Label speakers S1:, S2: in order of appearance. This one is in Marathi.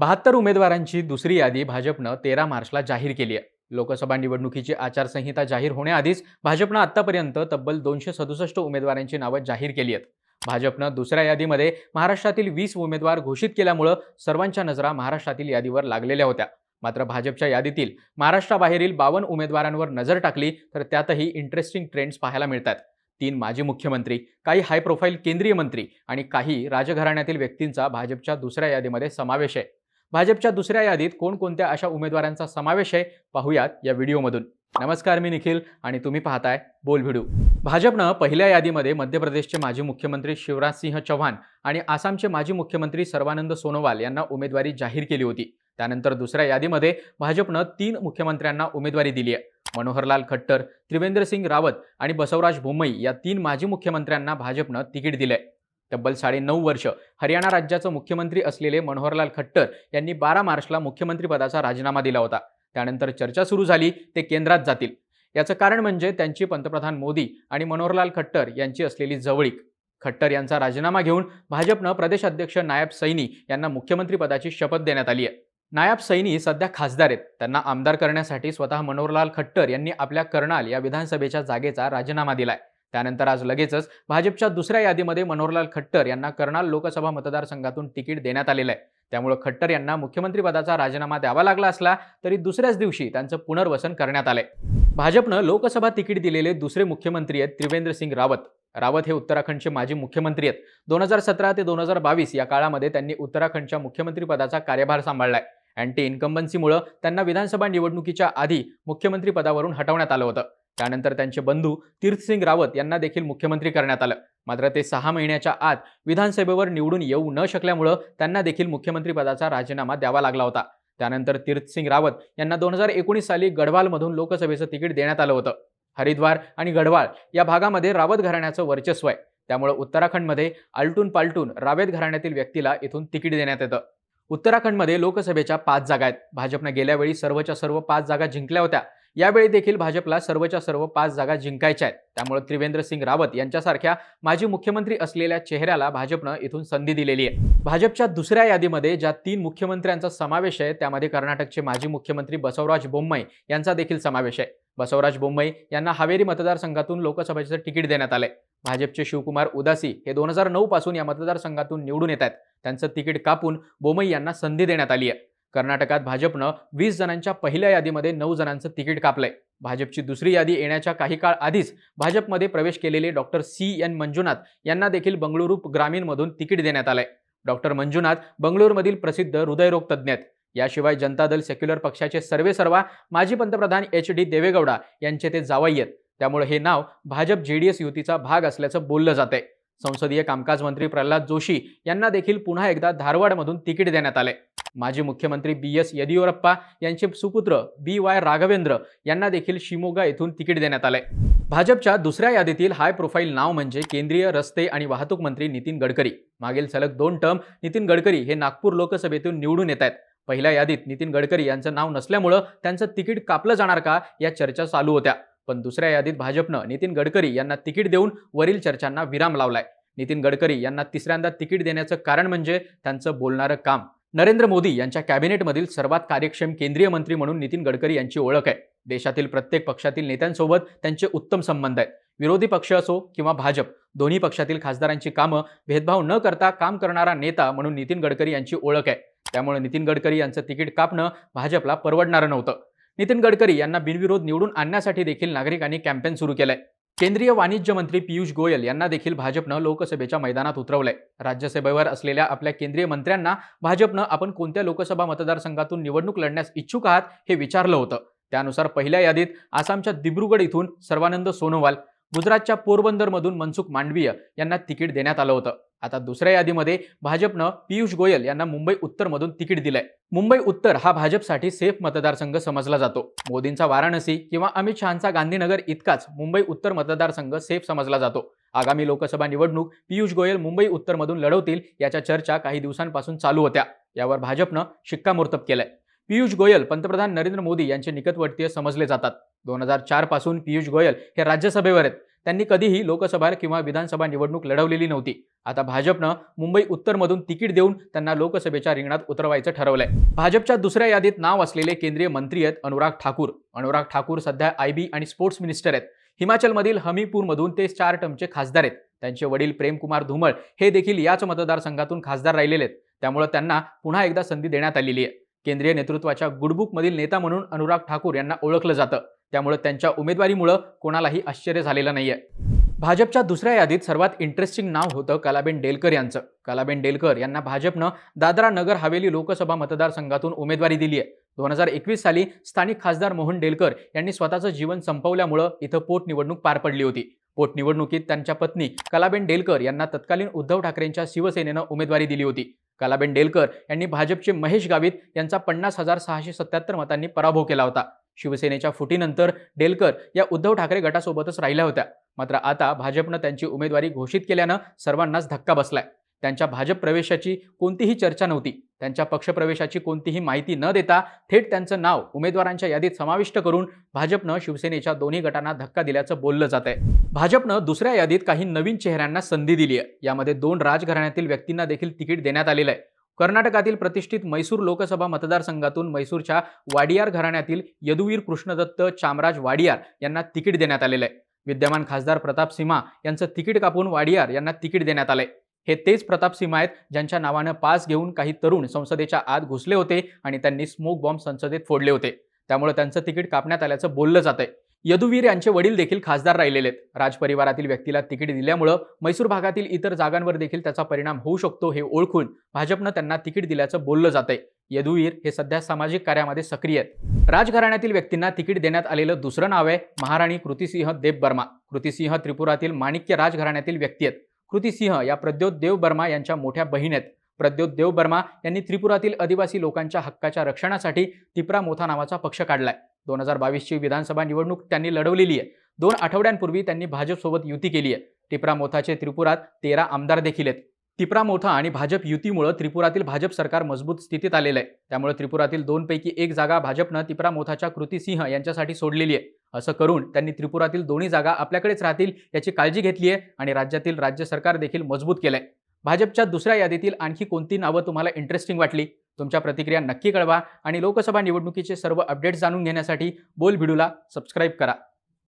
S1: बहात्तर उमेदवारांची दुसरी यादी भाजपनं तेरा मार्चला जाहीर केली आहे. लोकसभा निवडणुकीची आचारसंहिता जाहीर होण्याआधीच भाजपनं आतापर्यंत तब्बल दोनशे सदुसष्ट उमेदवारांची नावं जाहीर केली आहेत. भाजपनं दुसऱ्या यादीमध्ये महाराष्ट्रातील वीस उमेदवार घोषित केल्यामुळं सर्वांच्या नजरा महाराष्ट्रातील यादीवर लागलेल्या होत्या. मात्र भाजपच्या यादीतील महाराष्ट्राबाहेरील बावन्न उमेदवारांवर नजर टाकली तर त्यातही इंटरेस्टिंग ट्रेंड्स पाहायला मिळतात. तीन माजी मुख्यमंत्री काही हाय प्रोफाईल केंद्रीय मंत्री आणि काही राजघराण्यातील व्यक्तींचा भाजपच्या दुसऱ्या यादीमध्ये समावेश आहे. भाजपच्या दुसऱ्या यादीत कोणकोणत्या अशा उमेदवारांचा समावेश आहे पाहूयात या व्हिडिओमधून. नमस्कार मी निखिल आणि तुम्ही पाहताय बोल व्हिडिओ भाजपनं पहिल्या यादीमध्ये मध्य प्रदेशचे माजी मुख्यमंत्री शिवराज सिंह चौहान आणि आसामचे माजी मुख्यमंत्री सर्वानंद सोनोवाल यांना उमेदवारी जाहीर केली होती. त्यानंतर दुसऱ्या यादीमध्ये भाजपनं तीन मुख्यमंत्र्यांना उमेदवारी दिली आहे. मनोहरलाल खट्टर त्रिवेंद्र सिंग रावत आणि बसवराज बोम्मई या तीन माजी मुख्यमंत्र्यांना भाजपनं तिकीट दिलंय. तब्बल साडेनऊ वर्ष हरियाणा राज्याचं मुख्यमंत्री असलेले मनोहरलाल खट्टर यांनी बारा मार्चला मुख्यमंत्रीपदाचा राजीनामा दिला होता. त्यानंतर चर्चा सुरू झाली ते केंद्रात जातील. याचं कारण म्हणजे त्यांची पंतप्रधान मोदी आणि मनोहरलाल खट्टर यांची असलेली जवळीक. खट्टर यांचा राजीनामा घेऊन भाजपनं प्रदेश अध्यक्ष नायब सैनी यांना मुख्यमंत्रीपदाची शपथ देण्यात आली आहे. नायब सैनी सध्या खासदार आहेत. त्यांना आमदार करण्यासाठी स्वतः मनोहरलाल खट्टर यांनी आपल्या कर्नाल या विधानसभेच्या जागेचा राजीनामा दिलाय. त्यानंतर आज लगेचच भाजपच्या दुसऱ्या यादीमध्ये मनोहरलाल खट्टर यांना कर्नाल लोकसभा मतदारसंघातून तिकीट देण्यात आलेलं आहे. त्यामुळे खट्टर यांना मुख्यमंत्रीपदाचा राजीनामा द्यावा लागला असला तरी दुसऱ्याच दिवशी त्यांचं पुनर्वसन करण्यात आलंय. भाजपनं लोकसभा तिकीट दिलेले दुसरे मुख्यमंत्री आहेत त्रिवेंद्र सिंग रावत. रावत हे उत्तराखंडचे माजी मुख्यमंत्री आहेत. दोन हजार सतरा ते दोन हजार बावीस या काळामध्ये त्यांनी उत्तराखंडच्या मुख्यमंत्रीपदाचा कार्यभार सांभाळलाय. अँटी इन्कम्बन्सीमुळं त्यांना विधानसभा निवडणुकीच्या आधी मुख्यमंत्रीपदावरून हटवण्यात आलं होतं. त्यानंतर त्यांचे बंधू तीर्थसिंग रावत यांना देखील मुख्यमंत्री करण्यात आलं. मात्र ते सहा महिन्याच्या आत विधानसभेवर निवडून येऊ न शकल्यामुळं त्यांना देखील मुख्यमंत्रीपदाचा राजीनामा द्यावा लागला होता. त्यानंतर तीर्थसिंग रावत यांना दोन हजार एकोणीस साली गढवालमधून लोकसभेचं तिकीट देण्यात आलं होतं. हरिद्वार आणि गढवाळ या भागामध्ये रावत घराण्याचं वर्चस्व आहे. त्यामुळे उत्तराखंडमध्ये आलटून पालटून रावेत घराण्यातील व्यक्तीला इथून तिकीट देण्यात येतं. उत्तराखंडमध्ये लोकसभेच्या पाच जागा आहेत. भाजपनं गेल्या वेळी सर्वच्या सर्व पाच जागा जिंकल्या होत्या. यावेळी देखील भाजपला सर्वच्या सर्व पाच जागा जिंकायच्या आहेत. त्यामुळे त्रिवेंद्र सिंग रावत यांच्यासारख्या माजी मुख्यमंत्री असलेल्या चेहऱ्याला भाजपनं इथून संधी दिलेली आहे. भाजपच्या दुसऱ्या यादीमध्ये ज्या तीन मुख्यमंत्र्यांचा समावेश आहे त्यामध्ये कर्नाटकचे माजी मुख्यमंत्री बसवराज बोम्मई यांचा देखील समावेश आहे. बसवराज बोम्मई यांना हावेरी मतदारसंघातून लोकसभेचं तिकीट देण्यात आलंय. भाजपचे शिवकुमार उदासी हे दोन हजार नऊ पासून या मतदारसंघातून निवडून येत आहेत. त्यांचं तिकीट कापून बोमई यांना संधी देण्यात आली आहे. कर्नाटकात भाजपनं वीस जणांच्या पहिल्या यादीमध्ये नऊ जणांचं तिकीट कापलंय. भाजपची दुसरी यादी येण्याच्या काही काळ आधीच भाजपमध्ये प्रवेश केलेले डॉक्टर सी एन मंजुनाथ यांना देखील बंगळुरू ग्रामीणमधून तिकीट देण्यात आलंय. डॉक्टर मंजुनाथ बंगळुरूमधील प्रसिद्ध हृदयरोग तज्ज्ञ आहेत. याशिवाय जनता दल सेक्युलर पक्षाचे सर्वेसर्वा माजी पंतप्रधान एच डी देवेगौडा यांचे ते जावई आहेत. त्यामुळे हे नाव भाजप जेडीएस युतीचा भाग असल्याचं बोललं जाते संसदीय कामकाज मंत्री प्रल्हाद जोशी यांना देखील पुन्हा एकदा धारवाडमधून तिकीट देण्यात आले माजी मुख्यमंत्री बी एस येदियुरप्पा यांचे सुपुत्र बी वाय राघवेंद्र यांना देखील शिमोगा येथून तिकीट देण्यात आले भाजपच्या दुसऱ्या यादीतील हाय प्रोफाईल नाव म्हणजे केंद्रीय रस्ते आणि वाहतूक मंत्री नितीन गडकरी. मागील सलग दोन टर्म नितीन गडकरी हे नागपूर लोकसभेतून निवडून येत आहेत. पहिल्या यादीत नितीन गडकरी यांचं नाव नसल्यामुळं त्यांचं तिकीट कापलं जाणार का या चर्चा चालू होत्या. पण दुसऱ्या यादीत भाजपनं नितीन गडकरी यांना तिकीट देऊन वरील चर्चांना विराम लावलाय. नितीन गडकरी यांना तिसऱ्यांदा तिकीट देण्याचं कारण म्हणजे त्यांचं बोलणारं काम. नरेंद्र मोदी यांच्या कॅबिनेटमधील सर्वात कार्यक्षम केंद्रीय मंत्री म्हणून नितीन गडकरी यांची ओळख आहे. देशातील प्रत्येक पक्षातील नेत्यांसोबत त्यांचे उत्तम संबंध आहेत विरोधी पक्ष असो किंवा भाजप दोन्ही पक्षातील खासदारांची कामं भेदभाव न करता काम करणारा नेता म्हणून नितीन गडकरी यांची ओळख आहे. त्यामुळे नितीन गडकरी यांचं तिकीट कापणं भाजपला परवडणारं नव्हतं. नितीन गडकरी यांना बिनविरोध निवडून आणण्यासाठी देखील नागरिकांनी कॅम्पेन सुरू केलंय. केंद्रीय वाणिज्य मंत्री पियुष गोयल यांना देखील भाजपनं लोकसभेच्या मैदानात उतरवलंय. राज्यसभेवर असलेल्या आपल्या केंद्रीय मंत्र्यांना भाजपनं आपण कोणत्या लोकसभा मतदारसंघातून निवडणूक लढण्यास इच्छुक आहात हे विचारलं होतं. त्यानुसार पहिल्या यादीत आसामच्या दिब्रुगड इथून सर्वानंद सोनोवाल गुजरातच्या पोरबंदरमधून मनसुख मांडवीय यांना तिकीट देण्यात आलं होतं. आता दुसऱ्या यादीमध्ये भाजपनं पियुष गोयल यांना मुंबई उत्तरमधून तिकीट दिलंय. मुंबई उत्तर हा भाजपसाठी सेफ मतदारसंघ समजला जातो. मोदींचा वाराणसी किंवा अमित शहाचा गांधीनगर इतकाच मुंबई उत्तर मतदारसंघ सेफ समजला जातो. आगामी लोकसभा निवडणूक पियुष गोयल मुंबई उत्तरमधून लढवतील याच्या चर्चा काही दिवसांपासून चालू होत्या. यावर भाजपनं शिक्कामोर्तब केलंय. पियुष गोयल पंतप्रधान नरेंद्र मोदी यांचे निकटवर्तीय समजले जातात. दोन हजार चारपासून पियुष गोयल हे राज्यसभेवर आहेत. त्यांनी कधीही लोकसभा किंवा विधानसभा निवडणूक लढवलेली नव्हती. आता भाजपनं मुंबई उत्तरमधून तिकीट देऊन त्यांना लोकसभेच्या रिंगणात उतरवायचं ठरवलंय. भाजपच्या दुसऱ्या यादीत नाव असलेले केंद्रीय मंत्री आहेत अनुराग ठाकूर. अनुराग ठाकूर सध्या आयबी आणि स्पोर्ट्स मिनिस्टर आहेत. हिमाचलमधील हमीपूरमधून ते चार टर्मचे खासदार आहेत. त्यांचे वडील प्रेमकुमार धुमळ हे देखील याच मतदारसंघातून खासदार राहिलेले आहेत. त्यामुळे त्यांना पुन्हा एकदा संधी देण्यात आलेली आहे. केंद्रीय नेतृत्वाच्या गुडबुकमधील नेता म्हणून अनुराग ठाकूर यांना ओळखलं जातं. त्यामुळे त्यांच्या उमेदवारीमुळं कोणालाही आश्चर्य झालेलं नाहीये. भाजपच्या दुसऱ्या यादीत सर्वात इंटरेस्टिंग नाव होतं कलाबेन डेलकर यांचं. कलाबेन डेलकर यांना भाजपनं दादरा नगर हवेली लोकसभा मतदारसंघातून उमेदवारी दिली आहे दोन हजार एकवीस साली स्थानिक खासदार मोहन डेलकर यांनी स्वतःचं जीवन संपवल्यामुळं इथं पोटनिवडणूक पार पडली होती. पोटनिवडणुकीत त्यांच्या पत्नी कलाबेन डेलकर यांना तत्कालीन उद्धव ठाकरेंच्या शिवसेनेनं उमेदवारी दिली होती. कलाबेन डेलकर यांनी भाजपचे महेश गावित यांचा पन्नास हजार सहाशे सत्याहत्तर मतांनी पराभव केला होता. शिवसेनेच्या फुटीनंतर डेलकर या उद्धव ठाकरे गटासोबतच राहिल्या होत्या. मात्र आता भाजपनं त्यांची उमेदवारी घोषित केल्यानं सर्वांनाच धक्का बसलाय. त्यांच्या भाजप प्रवेशाची कोणतीही चर्चा नव्हती. त्यांच्या पक्षप्रवेशाची कोणतीही माहिती न देता थेट त्यांचं नाव उमेदवारांच्या यादीत समाविष्ट करून भाजपनं शिवसेनेच्या दोन्ही गटांना धक्का दिल्याचं बोललं जात आहे. भाजपनं दुसऱ्या यादीत काही नवीन चेहऱ्यांना संधी दिली आहे यामध्ये दोन राजघराण्यातील व्यक्तींना देखील तिकीट देण्यात आलेलं आहे. कर्नाटकातील प्रतिष्ठित मैसूर लोकसभा मतदारसंघातून मैसूरच्या वाडियार घराण्यातील यदुवीर कृष्णदत्त चामराज वाडियार यांना तिकीट देण्यात आलेलं आहे. विद्यमान खासदार प्रताप सिंहा यांचं तिकीट कापून वाडियार यांना तिकीट देण्यात आलंय. हे तेच प्रताप सिंहा आहेत ज्यांच्या नावानं पास घेऊन काही तरुण संसदेच्या आत घुसले होते आणि त्यांनी स्मोक बॉम्ब संसदेत फोडले होते. त्यामुळे त्यांचं तिकीट कापण्यात आल्याचं बोललं जात आहे यदुवीर यांचे वडील देखील खासदार राहिलेले आहेत. राजपरिवारातील व्यक्तीला तिकीट दिल्यामुळं मैसूर भागातील इतर जागांवर देखील त्याचा परिणाम होऊ शकतो हे ओळखून भाजपनं त्यांना तिकीट दिल्याचं बोललं जात आहे यदुवीर हे सध्या सामाजिक कार्यामध्ये सक्रिय आहेत. राजघराण्यातील व्यक्तींना तिकीट देण्यात आलेलं दुसरं नाव आहे महाराणी कृतिसिंह देव बर्मा कृतिसिंह त्रिपुरातील माणिक्य राजघराण्यातील व्यक्ती आहेत. कृतिसिंह या प्रद्योत देव बर्मा यांच्या मोठ्या बहीण आहेत. प्रद्योत देव बर्मा यांनी त्रिपुरातील आदिवासी लोकांच्या हक्काच्या रक्षणासाठी तिप्रा मोथा नावाचा पक्ष काढलाय. दोन हजार बावीसची विधानसभा निवडणूक त्यांनी लढवलेली आहे. दोन आठवड्यांपूर्वी त्यांनी भाजपसोबत युती केली आहे. टिप्रा मोथाचे त्रिपुरात तेरा आमदार देखील आहेत. टिपरा मोथा आणि भाजप युतीमुळे त्रिपुरातील भाजप सरकार मजबूत स्थितीत आलेलं आहे. त्यामुळे त्रिपुरातील दोनपैकी एक जागा भाजपनं तिप्रा मोथाच्या कृती सिंह यांच्यासाठी सोडलेली आहे. असं करून त्यांनी त्रिपुरातील दोन्ही जागा आपल्याकडेच राहतील याची काळजी घेतली आहे आणि राज्यातील राज्य सरकार देखील मजबूत केलंय. भाजपच्या दुसऱ्या यादीतील आणखी कोणती नावं तुम्हाला इंटरेस्टिंग वाटली? तुमच्या प्रतिक्रिया नक्की कळवा आणि लोकसभा निवडणुकीचे सर्व अपडेट्स जाणून घेण्यासाठी बोल भिडूला सबस्क्राईब करा.